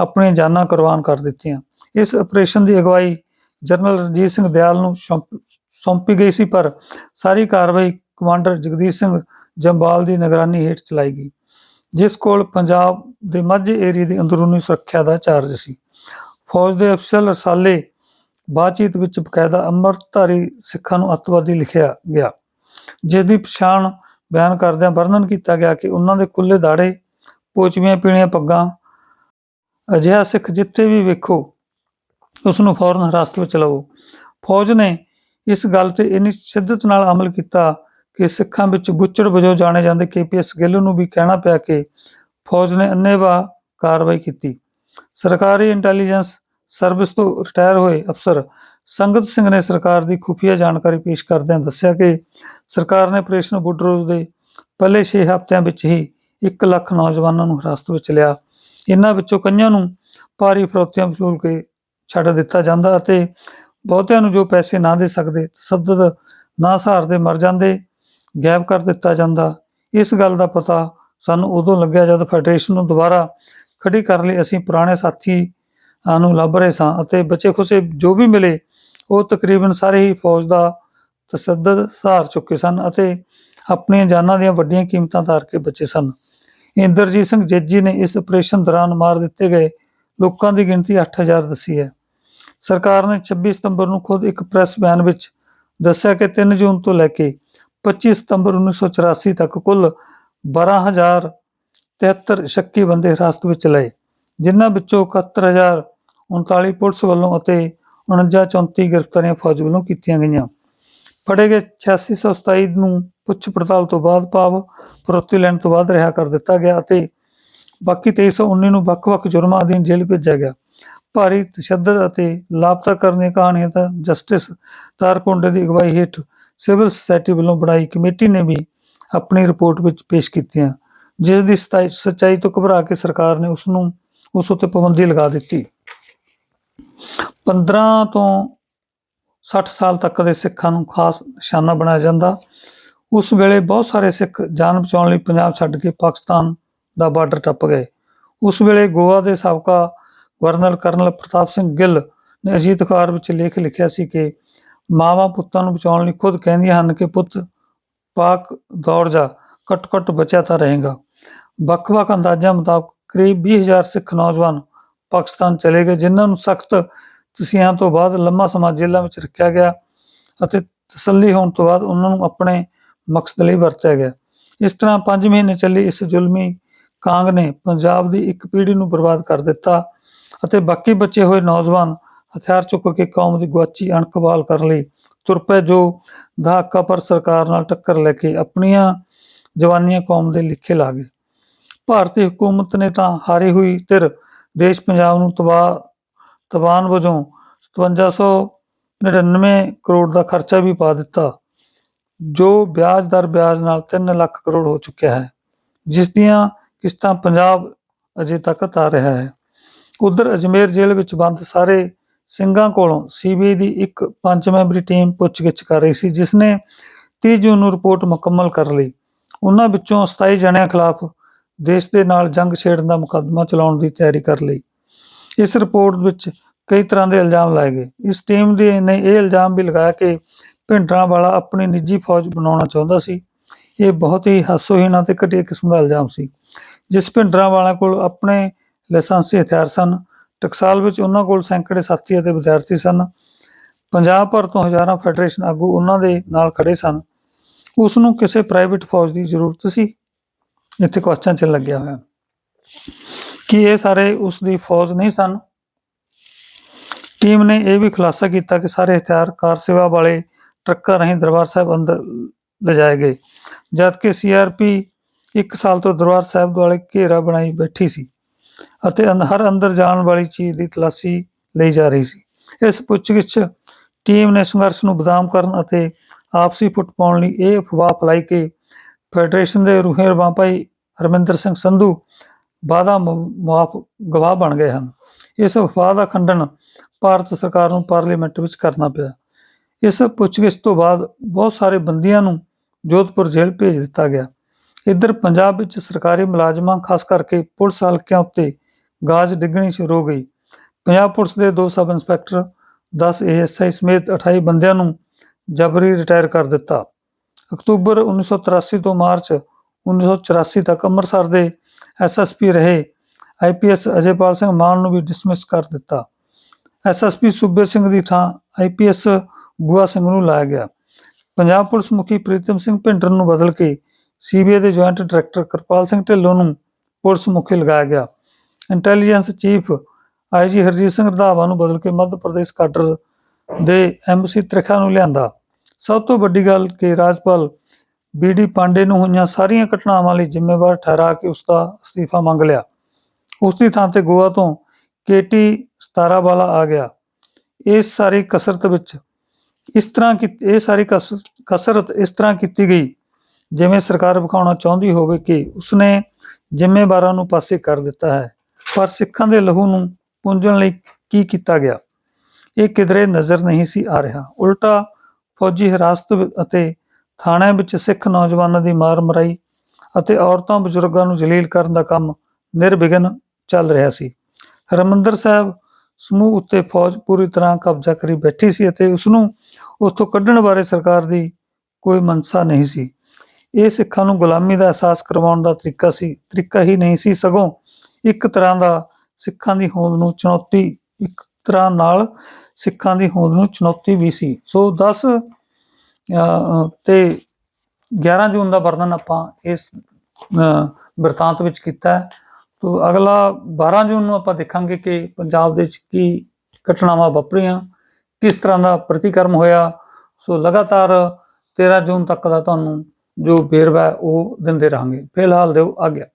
ਆਪਣੀਆਂ ਜਾਨਾਂ ਕੁਰਬਾਨ ਕਰ ਦਿੱਤੀਆਂ। ਇਸ ਆਪਰੇਸ਼ਨ ਦੀ ਅਗਵਾਈ ਜਨਰਲ ਰਣਜੀਤ ਸਿੰਘ ਦਿਆਲ ਨੂੰ ਸੌਂਪੀ ਗਈ ਸੀ, ਪਰ ਸਾਰੀ ਕਾਰਵਾਈ ਕਮਾਂਡਰ ਜਗਦੀਸ਼ ਸਿੰਘ ਜੰਬਾਲ ਦੀ ਨਿਗਰਾਨੀ ਹੇਠ ਚਲਾਈ ਗਈ, ਜਿਸ ਕੋਲ ਪੰਜਾਬ ਦੇ ਮਾਝੇ ਏਰੀਆ ਦੀ ਅੰਦਰੂਨੀ ਸੁਰੱਖਿਆ ਦਾ ਚਾਰਜ ਸੀ। ਫੌਜ ਦੇ ਅਫਸਰ ਰਸਾਲੇ ਬਾਤਚੀਤ ਵਿੱਚ ਬਕਾਇਦਾ ਅੰਮ੍ਰਿਤਧਾਰੀ ਸਿੱਖਾਂ ਨੂੰ ਅੱਤਵਾਦੀ ਲਿਖਿਆ ਗਿਆ ਜਿਸ ਦੀ ਪਛਾਣ ਬਿਆਨ ਕਰਦਿਆਂ ਵਰਣਨ ਕੀਤਾ ਗਿਆ ਕਿ ਉਹਨਾਂ ਦੇ ਖੁੱਲੇ ਦਾੜੇ ਪੋਚਵੀਆਂ ਪੀਣੀਆਂ ਪੱਗਾਂ, ਅਜਿਹਾ ਸਿੱਖ ਜਿੱਥੇ ਵੀ ਵੇਖੋ ਉਸ ਨੂੰ ਫੌਰਨ ਹਿਰਾਸਤ ਵਿੱਚ ਲਵੋ। ਫੌਜ ਨੇ ਇਸ ਗੱਲ ਤੇ ਇੰਨੀ ਸ਼ਿੱਦਤ ਨਾਲ ਅਮਲ ਕੀਤਾ ਕਿ ਸਿੱਖਾਂ ਵਿੱਚ ਬੁੱਚੜ ਵਜੋਂ ਜਾਣੇ ਜਾਂਦੇ ਕੇਪੀਐਸ ਗਿੱਲ ਨੂੰ ਵੀ ਕਹਿਣਾ ਪਿਆ ਕਿ ਫੌਜ ਨੇ ਅੰਨ੍ਹੇਵਾਹ ਕਾਰਵਾਈ ਕੀਤੀ। ਸਰਕਾਰੀ ਇੰਟੈਲੀਜੈਂਸ ਸਰਵਿਸ ਤੋਂ ਰਿਟਾਇਰ ਹੋਏ ਅਫਸਰ ਸੰਗਤ ਸਿੰਘ ਨੇ ਸਰਕਾਰ ਦੀ ਖੁਫੀਆ ਜਾਣਕਾਰੀ ਪੇਸ਼ ਕਰਦਿਆਂ ਦੱਸਿਆ ਕਿ ਸਰਕਾਰ ਨੇ ਆਪਰੇਸ਼ਨ ਬੁੱਡਰੋਜ਼ ਦੇ ਪਹਿਲੇ 6 ਹਫ਼ਤਿਆਂ ਵਿੱਚ ਹੀ 1 ਲੱਖ ਨੌਜਵਾਨਾਂ ਨੂੰ ਹਿਰਾਸਤ ਵਿੱਚ ਲਿਆ। ਇਹਨਾਂ ਵਿੱਚੋਂ ਕਈਆਂ ਨੂੰ ਭਾਰੀ ਫਰੋਤੀਆਂ ਵਸੂਲ ਕੇ ਛੱਡ ਦਿੱਤਾ ਜਾਂਦਾ ਅਤੇ ਬਹੁਤਿਆਂ ਨੂੰ ਜੋ ਪੈਸੇ ਨਾ ਦੇ ਸਕਦੇ, ਤਸੱਦਦ ਨਾ ਸਹਾਰਦੇ ਮਰ ਜਾਂਦੇ, ਗਾਇਬ ਕਰ ਦਿੱਤਾ ਜਾਂਦਾ। ਇਸ ਗੱਲ ਦਾ ਪਤਾ ਸਾਨੂੰ ਉਦੋਂ ਲੱਗਿਆ ਜਦ ਫੈਡਰੇਸ਼ਨ ਨੂੰ ਦੁਬਾਰਾ ਖੜੀ ਕਰਨ ਲਈ ਅਸੀਂ ਪੁਰਾਣੇ ਸਾਥੀ ਨੂੰ ਲੱਭ ਰਹੇ ਸਾਂ ਅਤੇ ਬਚੇ ਖੁਸੇ ਜੋ ਵੀ ਮਿਲੇ, ਉਹ ਤਕਰੀਬਨ ਸਾਰੇ ਹੀ ਫੌਜ ਦਾ ਤਸੱਦਦ ਸਹਾਰ ਚੁੱਕੇ ਸਨ ਅਤੇ ਆਪਣੀਆਂ ਜਾਨਾਂ ਦੀਆਂ ਵੱਡੀਆਂ ਕੀਮਤਾਂ ਧਾਰ ਕੇ ਬਚੇ ਸਨ। ਇੰਦਰਜੀਤ ਸਿੰਘ ਜੱਜੀ ਨੇ ਇਸ ਆਪਰੇਸ਼ਨ ਦੌਰਾਨ ਮਾਰ ਦਿੱਤੇ ਗਏ ਲੋਕਾਂ ਦੀ ਗਿਣਤੀ 8000 ਦੱਸੀ ਹੈ। ਸਰਕਾਰ ਨੇ 26 ਸਤੰਬਰ ਨੂੰ ਖੁਦ ਇੱਕ ਪ੍ਰੈਸ ਬਿਆਨ ਵਿੱਚ ਦੱਸਿਆ ਕਿ 3 ਜੂਨ ਤੋਂ ਲੈ ਕੇ 25 ਸਤੰਬਰ 1984 ਤੱਕ ਕੁੱਲ 12073 ਸ਼ੱਕੀ ਬੰਦੇ ਹਿਰਾਸਤ ਵਿੱਚ ਲਏ, ਜਿਨ੍ਹਾਂ ਵਿੱਚੋਂ 71039 ਪੁਲਿਸ ਵੱਲੋਂ ਅਤੇ 4934 ਗ੍ਰਿਫਤਾਰੀਆਂ ਫੌਜ ਵੱਲੋਂ ਕੀਤੀਆਂ ਗਈਆਂ। ਫੜੇ ਗਏ 8627 ਨੂੰ ਪੁੱਛ ਪੜਤਾਲ ਤੋਂ ਬਾਅਦ ਭਾਵ ਫਰੋਤੀ ਲੈਣ ਤੋਂ ਬਾਅਦ ਰਿਹਾ ਕਰ ਦਿੱਤਾ ਗਿਆ ਅਤੇ ਬਾਕੀ 2319 ਨੂੰ ਵੱਖ-ਵੱਖ ਜੁਰਮਾਂ ਅਧੀਨ ਜੇਲ੍ਹ ਭੇਜਿਆ ਗਿਆ। ਭਾਰੀ ਤਸ਼ੱਦਦ ਅਤੇ ਲਾਪਤਾ ਕਰਨ ਦੀਆਂ ਕਹਾਣੀਆਂ ਤਾਂ ਜਸਟਿਸ ਤਾਰਕੁੰਡੇ ਦੀ ਅਗਵਾਈ ਹੇਠ ਸਿਵਲ ਸੁਸਾਇਟੀ ਵੱਲੋਂ ਬਣਾਈ ਕਮੇਟੀ ਨੇ ਵੀ ਆਪਣੀ ਰਿਪੋਰਟ ਵਿੱਚ ਪੇਸ਼ ਕੀਤੀਆਂ, ਜਿਸ ਦੀ ਸਤਾਈ- ਸੱਚਾਈ ਤੋਂ ਘਬਰਾ ਕੇ ਸਰਕਾਰ ਨੇ ਉਸ ਨੂੰ ਉਸ ਉੱਤੇ ਪਾਬੰਦੀ ਲਗਾ ਦਿੱਤੀ। 15 ਤੋਂ 60 ਸਾਲ ਤੱਕ ਦੇ ਸਿੱਖਾਂ ਨੂੰ ਖਾਸ ਨਿਸ਼ਾਨਾ ਬਣਾਇਆ ਜਾਂਦਾ। ਉਸ ਵੇਲੇ ਬਹੁਤ ਸਾਰੇ ਸਿੱਖ ਜਾਨ ਬਚਾਉਣ ਲਈ ਪੰਜਾਬ ਛੱਡ ਕੇ ਪਾਕਿਸਤਾਨ ਦਾ ਬਾਰਡਰ ਟੱਪ ਗਏ। ਉਸ ਵੇਲੇ ਗੋਆ ਦੇ ਸਾਬਕਾ ਗਵਰਨਰ ਕਰਨਲ ਪ੍ਰਤਾਪ ਸਿੰਘ ਗਿੱਲ ਨੇ ਅਜੀਤ ਅਖਬਾਰ ਵਿੱਚ ਲੇਖ ਲਿਖਿਆ ਸੀ ਕਿ ਮਾਵਾਂ ਪੁੱਤਾਂ ਨੂੰ ਬਚਾਉਣ ਲਈ ਖੁਦ ਕਹਿੰਦੀਆਂ ਹਨ ਕਿ ਪੁੱਤ ਪਾਕ ਦੌੜ ਜਾ ਘੱਟ ਘੱਟ ਬਚਿਆ ਤਾਂ ਰਹੇਗਾ। ਵੱਖ-ਵੱਖ ਅੰਦਾਜ਼ਾਂ ਮੁਤਾਬਕ ਕਰੀਬ 20000 ਸਿੱਖ ਨੌਜਵਾਨ ਪਾਕਿਸਤਾਨ ਚਲੇ ਗਏ, ਜਿਨ੍ਹਾਂ ਨੂੰ ਸਖਤ ਤਸੀਹਾਂ ਤੋਂ ਬਾਅਦ ਲੰਮਾ ਸਮਾਂ ਜੇਲ੍ਹਾਂ ਵਿੱਚ ਰੱਖਿਆ ਗਿਆ ਅਤੇ ਤਸੱਲੀ ਹੋਣ ਤੋਂ ਬਾਅਦ ਉਹਨਾਂ ਨੂੰ ਆਪਣੇ ਮਕਸਦ ਲਈ ਵਰਤਿਆ ਗਿਆ। ਇਸ ਤਰ੍ਹਾਂ 5 ਮਹੀਨੇ ਚੱਲੀ ਇਸ ਜ਼ੁਲਮੀ ਕਾਂਗ ਨੇ ਪੰਜਾਬ ਦੀ ਇੱਕ ਪੀੜ੍ਹੀ ਨੂੰ ਬਰਬਾਦ ਕਰ ਦਿੱਤਾ। ਅਤੇ ਬਾਕੀ ਬਚੇ ਹੋਏ ਨੌਜਵਾਨ ਹਥਿਆਰ ਚੁੱਕ ਕੇ ਕੌਮ ਦੀ ਗੁਆਚੀ ਅਣਖ ਬਹਾਲ ਕਰਨ ਲਈ। ਤੁਰ ਪਏ ਜੋ ਦਹਾਕਾ ਪਰ ਸਰਕਾਰ ਨਾਲ ਟੱਕਰ ਲੈ ਕੇ ਆਪਣੀਆਂ ਜਵਾਨੀਆਂ ਕੌਮ ਦੇ ਲਿਖੇ ਲਾ ਗਏ। ਭਾਰਤੀ ਹਕੂਮਤ ਨੇ ਤਾਂ ਹਾਰੀ ਹੋਈ ਧਿਰ ਦੇਸ਼ ਪੰਜਾਬ ਨੂੰ ਤਬਾਹ, ਤਬਾਨ ਵਜੋਂ 5799 ਕਰੋੜ ਦਾ ਖਰਚਾ ਵੀ ਪਾ ਦਿੱਤਾ, ਜੋ ਵਿਆਜ ਦਰ ਵਿਆਜ ਨਾਲ 3 ਲੱਖ ਕਰੋੜ ਹੋ ਚੁੱਕਿਆ ਹੈ, ਜਿਸ ਦੀਆਂ ਕਿਸ਼ਤਾਂ ਪੰਜਾਬ ਅਜੇ ਤੱਕ ਆ ਰਿਹਾ ਹੈ। ਉਧਰ ਅਜਮੇਰ ਜੇਲ੍ਹ ਵਿੱਚ ਬੰਦ ਸਾਰੇ ਸਿੰਘਾਂ ਕੋਲੋਂ ਸੀਬੀਆਈ ਦੀ ਇੱਕ ਪੰਜ ਮੈਂਬਰੀ ਟੀਮ ਪੁੱਛਗਿੱਛ ਕਰ ਰਹੀ ਸੀ, ਜਿਸ ਨੇ 30 ਜੂਨ ਨੂੰ ਰਿਪੋਰਟ ਮੁਕੰਮਲ ਕਰ ਲਈ। ਉਹਨਾਂ ਵਿੱਚੋਂ 27 ਜਣਿਆਂ ਖਿਲਾਫ ਦੇਸ਼ ਦੇ ਨਾਲ ਜੰਗ ਛੇੜਨ ਦਾ ਮੁਕੱਦਮਾ ਚਲਾਉਣ ਦੀ ਤਿਆਰੀ ਕਰ ਲਈ। ਇਸ ਰਿਪੋਰਟ ਵਿੱਚ ਕਈ ਤਰ੍ਹਾਂ ਦੇ ਇਲਜ਼ਾਮ ਲਾਏ ਗਏ। ਇਸ ਟੀਮ ਦੇ ਨੇ ਇਹ ਇਲਜ਼ਾਮ ਵੀ ਲਗਾਇਆ ਕਿ ਭਿੰਡਰਾਂ ਵਾਲਾ ਆਪਣੀ ਨਿੱਜੀ ਫੌਜ ਬਣਾਉਣਾ ਚਾਹੁੰਦਾ ਸੀ। ਇਹ ਬਹੁਤ ਹੀ ਹਾਸੋਹੀਣ ਅਤੇ ਘਟੀਆ ਕਿਸਮ ਦਾ ਇਲਜ਼ਾਮ ਸੀ, ਜਿਸ ਭਿੰਡਰਾਂ ਵਾਲਾ ਕੋਲ ਆਪਣੇ ਲਾਇਸੈਂਸੀ ਹਥਿਆਰ ਸਨ। ਟਕਸਾਲ ਵਿੱਚ ਉਹਨਾਂ ਕੋਲ ਸੈਂਕੜੇ ਸਾਥੀ ਅਤੇ ਵਿਦਿਆਰਥੀ ਸਨ। ਪੰਜਾਬ ਭਰ ਤੋਂ ਹਜ਼ਾਰਾਂ ਫੈਡਰੇਸ਼ਨ ਆਗੂ ਉਹਨਾਂ ਦੇ ਨਾਲ ਖੜੇ ਸਨ। ਉਸ ਨੂੰ ਕਿਸੇ ਪ੍ਰਾਈਵੇਟ ਫੌਜ ਦੀ ਜ਼ਰੂਰਤ ਸੀ। ਇੱਥੇ ਕੁਐਸਚਨ ਚੱਲ ਲੱਗਿਆ ਹੋਇਆ। ਕਿ ਇਹ ਸਾਰੇ ਉਸ ਦੀ ਫੌਜ ਨਹੀਂ ਸਨ? ਟੀਮ ਨੇ ਇਹ ਵੀ ਖੁਲਾਸਾ ਕੀਤਾ ਕਿ ਸਾਰੇ ਹਥਿਆਰ ਕਾਰ ਸੇਵਾ ਵਾਲੇ ਟਰੱਕਾਂ ਰਾਹੀਂ ਦਰਬਾਰ ਸਾਹਿਬ ਅੰਦਰ ਲਿਜਾਏ ਗਏ। ਜਦਕਿ ਸੀਆਰਪੀ ਇੱਕ ਸਾਲ ਤੋਂ ਦਰਬਾਰ ਸਾਹਿਬ ਦੁਆਲੇ ਘੇਰਾ ਬਣਾਈ ਬੈਠੀ ਸੀ। ਅਤੇ ਹਰ ਅੰਦਰ ਜਾਣ ਵਾਲੀ ਚੀਜ਼ ਦੀ ਤਲਾਸ਼ੀ ਲਈ ਜਾ ਰਹੀ ਸੀ। ਇਸ ਪੁੱਛਗਿੱਛ ਟੀਮ ਨੇ ਸੰਘਰਸ਼ ਨੂੰ ਬਦਾਮ ਕਰਨ ਅਤੇ ਆਪਸੀ ਫੁੱਟ ਪਾਉਣ ਲਈ ਇਹ ਅਫਵਾਹ ਫੈਲਾਈ ਕਿ ਫੈਡਰੇਸ਼ਨ ਦੇ ਰੂਹੇ ਰਵਾਂ ਭਾਈ ਹਰਮਿੰਦਰ ਸਿੰਘ ਸੰਧੂ ਵਾਦਾ ਮੁਆਫ, ਗਵਾਹ ਬਣ ਗਏ ਹਨ। ਇਸ ਅਫਵਾਹ ਦਾ ਖੰਡਨ ਭਾਰਤ ਸਰਕਾਰ ਨੂੰ ਪਾਰਲੀਮੈਂਟ ਵਿੱਚ ਕਰਨਾ ਪਿਆ। ਇਸ ਪੁੱਛਗਿੱਛ ਤੋਂ ਬਾਅਦ ਬਹੁਤ ਸਾਰੇ ਬੰਦੀਆਂ ਨੂੰ ਜੋਧਪੁਰ ਜੇਲ੍ਹ ਭੇਜ ਦਿੱਤਾ ਗਿਆ। ਇੱਧਰ ਪੰਜਾਬ ਵਿੱਚ ਸਰਕਾਰੀ ਮੁਲਾਜ਼ਮਾਂ, ਖਾਸ ਕਰਕੇ ਪੁਲਿਸ ਹਲਕਿਆਂ ਉੱਤੇ ਗਾਜ ਡਿੱਗਣੀ ਸ਼ੁਰੂ ਹੋ ਗਈ। ਪੰਜਾਬ ਪੁਲਿਸ ਦੇ ਦੋ ਸਬ ਇੰਸਪੈਕਟਰ 10 ਏਐਸਆਈ ਸਮੇਤ 28 ਬੰਦਿਆਂ ਨੂੰ ਜਬਰੀ ਰਿਟਾਇਰ ਕਰ ਦਿੱਤਾ। ਅਕਤੂਬਰ 1983 ਤੋਂ ਮਾਰਚ 1984 ਤੱਕ ਅੰਮ੍ਰਿਤਸਰ ਦੇ ਐਸਐਸਪੀ ਰਹੇ। ਆਈਪੀਐਸ ਅਜੇਪਾਲ ਸਿੰਘ ਮਾਨ ਨੂੰ ਵੀ ਡਿਸਮਿਸ ਕਰ ਦਿੱਤਾ। ਐਸਐਸਪੀ ਸੁਬੇ ਸਿੰਘ ਦੀ ਥਾਂ ਆਈਪੀਐਸ ਬੂਆ ਸਿੰਘ ਨੂੰ ਲਾਇਆ ਗਿਆ। ਪੰਜਾਬ ਪੁਲਿਸ ਮੁਖੀ ਪ੍ਰੀਤਮ ਸਿੰਘ ਭਿੰਡਰ ਨੂੰ ਬਦਲ ਕੇ ਸੀਬੀਆਈ ਦੇ ਜੁਆਇੰਟ ਡਾਇਰੈਕਟਰ ਕਿਰਪਾਲ ਸਿੰਘ ਢਿੱਲੋਂ ਨੂੰ ਪੁਲਿਸ ਮੁਖੀ ਲਗਾਇਆ ਗਿਆ। Intelligence chief IG Harjit Singh Randhawa ਨੂੰ ਬਦਲ ਕੇ ਮੱਧ ਪ੍ਰਦੇਸ਼ ਕਾਡਰ ਦੇ ਐਮਸੀ ਤ੍ਰਿਖਾ ਨੂੰ ਲਿਆਂਦਾ। ਸਭ ਤੋਂ ਵੱਡੀ ਗੱਲ ਕਿ ਰਾਜਪਾਲ ਬੀਡੀ ਪਾਂਡੇ ਨੂੰ ਹੋਈਆਂ ਸਾਰੀਆਂ ਘਟਨਾਵਾਂ ਲਈ ਜ਼ਿੰਮੇਵਾਰ ਠਹਿਰਾ ਕੇ ਉਸ ਦਾ ਅਸਤੀਫਾ ਮੰਗ ਲਿਆ। ਉਸ ਦੀ ਥਾਂ ਤੇ ਗੋਆ ਤੋਂ ਕੇਟੀ ਸਤਾਰਾਵਾਲਾ ਆ ਗਿਆ। ਇਸ ਸਾਰੀ ਕਸਰਤ ਵਿੱਚ ਇਸ ਤਰ੍ਹਾਂ ਕਿ ਇਹ ਸਾਰੀ ਕਸ- ਕਸਰਤ ਇਸ ਤਰ੍ਹਾਂ ਕੀਤੀ ਗਈ ਜਿਵੇਂ ਸਰਕਾਰ ਵਿਖਾਉਣਾ ਚਾਹੁੰਦੀ ਹੋਵੇ ਕਿ ਉਸਨੇ ਜ਼ਿੰਮੇਵਾਰਾਂ ਨੂੰ ਪਾਸੇ ਕਰ ਦਿੱਤਾ ਹੈ, ਪਰ ਸਿੱਖਾਂ ਦੇ ਲਹੂ ਨੂੰ ਪੁੰਜਣ ਲਈ ਕੀ ਕੀਤਾ ਗਿਆ? ਇਹ ਕਿਧਰੇ ਨਜ਼ਰ ਨਹੀਂ ਸੀ ਆ ਰਿਹਾ। ਉਲਟਾ ਫੌਜੀ ਹਿਰਾਸਤ ਅਤੇ ਥਾਣਿਆਂ ਵਿੱਚ ਸਿੱਖ ਨੌਜਵਾਨਾਂ ਦੀ ਮਾਰ ਮਰਾਈ ਅਤੇ ਔਰਤਾਂ ਬਜ਼ੁਰਗਾਂ ਨੂੰ ਜਲੀਲ ਕਰਨ ਦਾ ਕੰਮ ਨਿਰਵਿਘਨ ਚੱਲ ਰਿਹਾ ਸੀ। ਹਰਿਮੰਦਰ ਸਾਹਿਬ ਸਮੂਹ ਉੱਤੇ ਫੌਜ ਪੂਰੀ ਤਰ੍ਹਾਂ ਕਬਜ਼ਾ ਕਰੀ ਬੈਠੀ ਸੀ ਅਤੇ ਉਸ ਨੂੰ ਉੱਥੋਂ ਕੱਢਣ ਬਾਰੇ ਸਰਕਾਰ ਦੀ ਕੋਈ ਮਨਸਾ ਨਹੀਂ ਸੀ। ਇਹ ਸਿੱਖਾਂ ਨੂੰ ਗੁਲਾਮੀ ਦਾ ਅਹਿਸਾਸ ਕਰਵਾਉਣ ਦਾ ਤਰੀਕਾ ਸੀ। ਤਰੀਕਾ ਹੀ ਨਹੀਂ ਸੀ ਸਗੋਂ ਇੱਕ ਤਰ੍ਹਾਂ ਦਾ ਸਿੱਖਾਂ ਦੀ ਹੋਂਦ ਨੂੰ ਚੁਣੌਤੀ ਇੱਕ ਤਰ੍ਹਾਂ ਨਾਲ ਸਿੱਖਾਂ ਦੀ ਹੋਂਦ ਨੂੰ ਚੁਣੌਤੀ ਵੀ ਸੀ। ਸੋ 10 ਅਹ, ਤੇ 11 ਜੂਨ ਦਾ ਵਰਣਨ ਆਪਾਂ ਇਸ ਅਹ, ਵਿੱਚ ਕੀਤਾ ਹੈ। ਤੋ ਅਗਲਾ 12 ਜੂਨ ਨੂੰ ਆਪਾਂ ਦੇਖਾਂਗੇ ਕਿ ਪੰਜਾਬ ਦੇ ਵਿੱਚ ਕੀ ਘਟਨਾਵਾਂ ਵਾਪਰੀਆਂ ਕਿਸ ਤਰ੍ਹਾਂ ਦਾ ਪ੍ਰਤੀਕਰਮ ਹੋਇਆ। ਸੋ ਲਗਾਤਾਰ 13 ਜੂਨ ਤੱਕ ਦਾ ਤੁਹਾਨੂੰ ਜੋ ਵੇਰਵਾ ਉਹ ਦਿੰਦੇ ਰਹਾਂਗੇ। ਫਿਲਹਾਲ ਦਿਓ ਆਗਿਆ